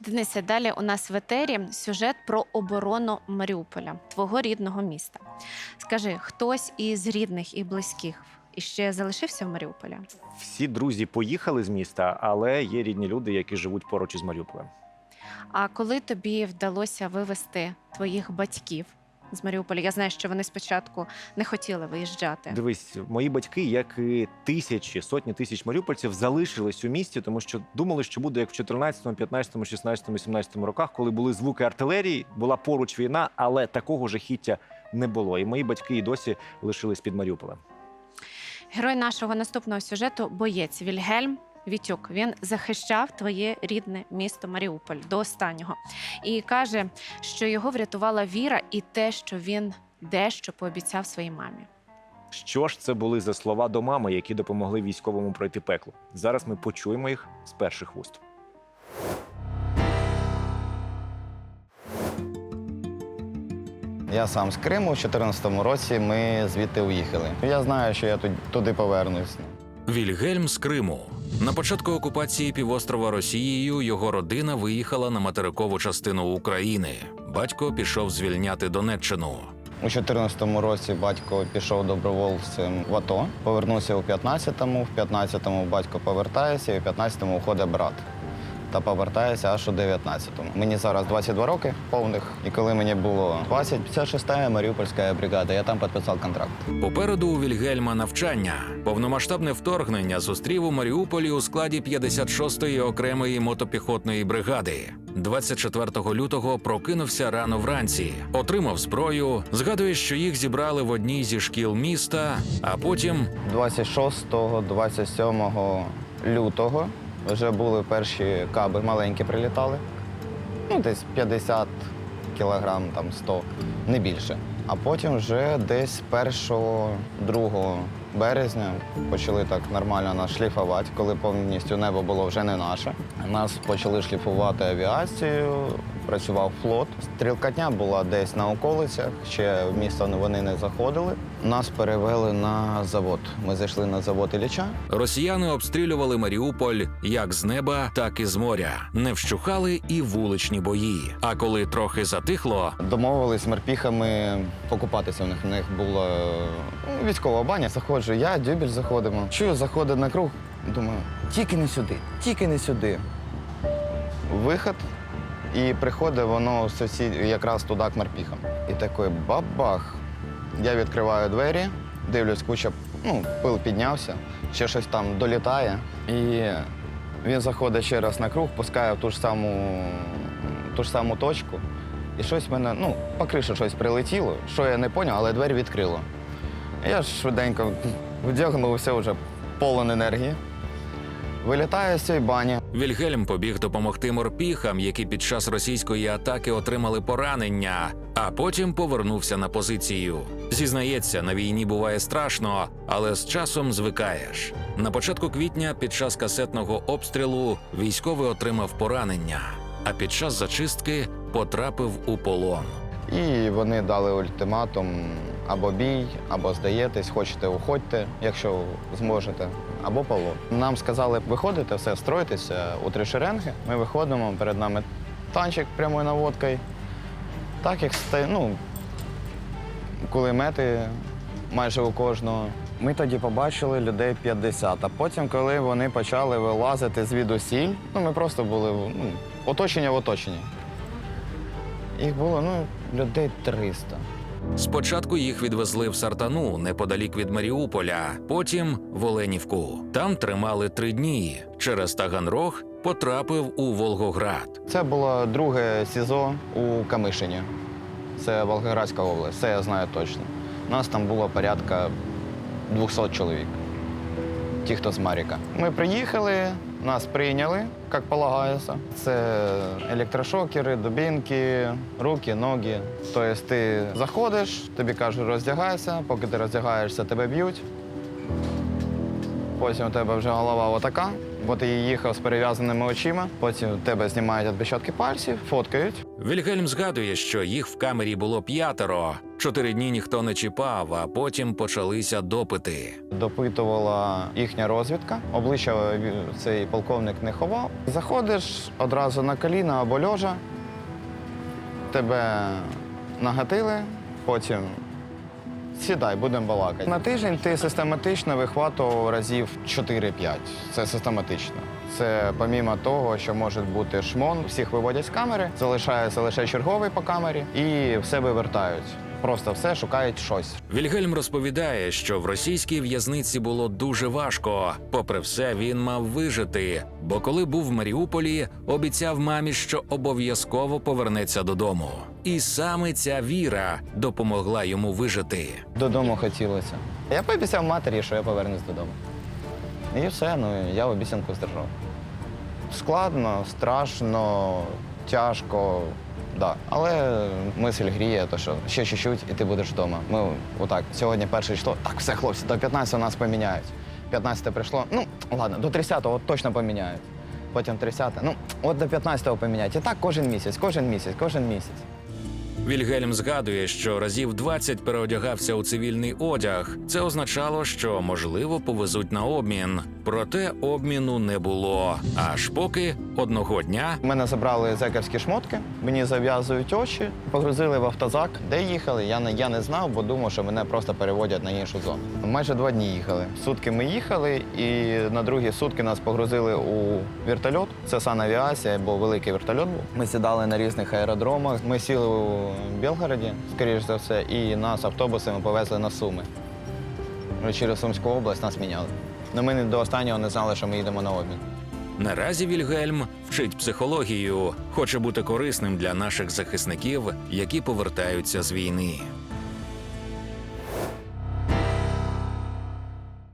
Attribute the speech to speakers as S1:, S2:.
S1: Денисе, далі у нас в етері сюжет про оборону Маріуполя, твого рідного міста. Скажи, хтось із рідних і близьких іще залишився в Маріуполі?
S2: Всі друзі поїхали з міста, але є рідні люди, які живуть поруч із Маріуполем.
S1: А коли тобі вдалося вивезти твоїх батьків з Маріуполя? Я знаю, що вони спочатку не хотіли виїжджати.
S2: Дивись, мої батьки, як і тисячі, сотні тисяч маріупольців, залишились у місті, тому що думали, що буде як в 14, 15, 16, 17 роках, коли були звуки артилерії, була поруч війна, але такого жахіття не було. І мої батьки і досі лишились під Маріуполем.
S1: Герой нашого наступного сюжету боєць Вільгельм. Вітюк він захищав твоє рідне місто Маріуполь до останнього і каже, що його врятувала віра і те, що він дещо пообіцяв своїй мамі.
S2: Що ж це були за слова до мами, які допомогли військовому пройти пекло? Зараз ми почуємо їх з перших вуст.
S3: Я сам з Криму, у 2014 році ми звідти уїхали. Я знаю, що я туди, туди повернусь.
S4: Вільгельм з Криму. На початку окупації півострова Росією його родина виїхала на материкову частину України. Батько пішов звільняти Донеччину.
S3: У 2014 році батько пішов добровольцем в АТО, повернувся у 15-му, в 15-му батько повертається, і в 15-му уходить брат. Та повертається аж у 19-му. Мені зараз 22 роки повних, і коли мені було 20, 56-я Маріупольська бригада, я там підписав контракт.
S4: Попереду у Вільгельма навчання. Повномасштабне вторгнення зустрів у Маріуполі у складі 56-ї окремої мотопіхотної бригади. 24 лютого прокинувся рано вранці, отримав зброю. Згадує, що їх зібрали в одній зі шкіл міста, а потім
S3: 26-27 лютого вже були перші каби, маленькі прилітали. Ну, десь 50 кілограм, там 100, не більше. А потім вже десь 1-2 березня почали так нормально нас шліфувати, коли повністю небо було вже не наше. Нас почали шліфувати авіацію, працював флот. Стрілкатня була десь на околицях, ще в місто вони не заходили. Нас перевели на завод. Ми зайшли на завод Ілліча.
S4: росіяни обстрілювали Маріуполь як з неба, так і з моря. Не вщухали і вуличні бої. А коли трохи затихло,
S3: Домовились з морпіхами покупатися. У них у них була ну, військова баня. Заходжу, я, дюбель заходимо. Чую, заходить на круг. Думаю, тільки не сюди, тільки не сюди. Виход. І приходить воно сусід, якраз туди к морпіхам. І такий бабах. Я відкриваю двері, дивлюсь, куча, ну, пил піднявся, ще щось там долітає. І він заходить ще раз на круг, пускає в ту ж саму, ту ж саму точку. І щось мене, ну, по кришу щось прилетіло, що я не зрозумів, але двері відкрило. Я ж швиденько вдягнувся вже повен енергії. Вилітаю з цієї бані.
S4: Вільгельм побіг допомогти морпіхам, які під час російської атаки отримали поранення, а потім повернувся на позицію. Зізнається, на війні буває страшно, але з часом звикаєш. На початку квітня, під час касетного обстрілу, військовий отримав поранення, а під час зачистки потрапив у полон.
S3: І вони дали ультиматум або бій, або здаєтесь, хочете, уходьте, якщо зможете, або полон. Нам сказали, виходите, все, стройтеся у три шеренги. Ми виходимо, перед нами танчик прямою наводкою. Так як ну, кулемети майже у кожного. Ми тоді побачили людей 50, а потім, коли вони почали вилазити звідусіль, ну ми просто були ну, оточення в оточенні. Їх було ну, людей 300.
S4: Спочатку їх відвезли в Сартану неподалік від Маріуполя, потім в Оленівку. Там тримали три дні. Через Таганрог потрапив у Волгоград.
S3: Це було друге СІЗО у Камишині. Це Волгоградська область, це я знаю точно. У нас там було порядка 200 чоловік. Ті, хто з Маріка. Ми приїхали, нас прийняли, як полагається. Це електрошокери, дубінки, руки, ноги. Тобто ти заходиш, тобі кажуть, роздягайся, поки ти роздягаєшся, тебе б'ють. Потім у тебе вже голова отака, Бо ти їхав з перев'язаними очима, потім тебе знімають відбичатки пальців, фоткають.
S4: Вільгельм згадує, що їх в камері було п'ятеро. Чотири дні ніхто не чіпав, а потім почалися допити.
S3: Допитувала їхня розвідка. Обличчя цей полковник не ховав. Заходиш одразу на коліна або льожа, тебе нагатили, потім сідай, будемо балакати. На тиждень ти систематично вихватував разів 4-5. Це систематично. Це помімо того, що може бути шмон, всіх виводять з камери, залишається лише черговий по камері і все вивертають. Просто все шукають щось.
S4: Вільгельм розповідає, що в російській в'язниці було дуже важко. Попри все, він мав вижити, бо коли був в Маріуполі, обіцяв мамі, що обов'язково повернеться додому. І саме ця віра допомогла йому вижити.
S3: Додому хотілося. Я пообіцяв матері, що я повернусь додому. І все, ну я обіцянку здержав. Складно, страшно, тяжко, да. Але мисль гріє, то що ще чуть-чуть, і ти будеш вдома. Ми отак, сьогодні перше число, так, все, хлопці, до 15 нас поміняють. 15 прийшло, ну ладно, до 30-го точно поміняють. Потім 30, ну от до 15-го поміняють. І так кожен місяць, кожен місяць, кожен місяць.
S4: Вільгельм згадує, що разів 20 переодягався у цивільний одяг. Це означало, що можливо повезуть на обмін. Проте обміну не було. Аж поки одного дня
S3: Мене забрали зекерські шмотки, мені зав'язують очі, погрузили в автозак. Де їхали, я не, я не знав, бо думав, що мене просто переводять на іншу зону. Майже два дні їхали. Сутки ми їхали, і на другі сутки нас погрузили у вертольот. Це санавіація, бо великий вертольот був. Ми сідали на різних аеродромах. Ми сіли у Білгороді, скоріш за все, і нас автобусами повезли на Суми. Через Сумську область нас міняли. Ну, ми до останнього не знали, що ми їдемо на обмін.
S4: наразі Вільгельм вчить психологію, хоче бути корисним для наших захисників, які повертаються з війни.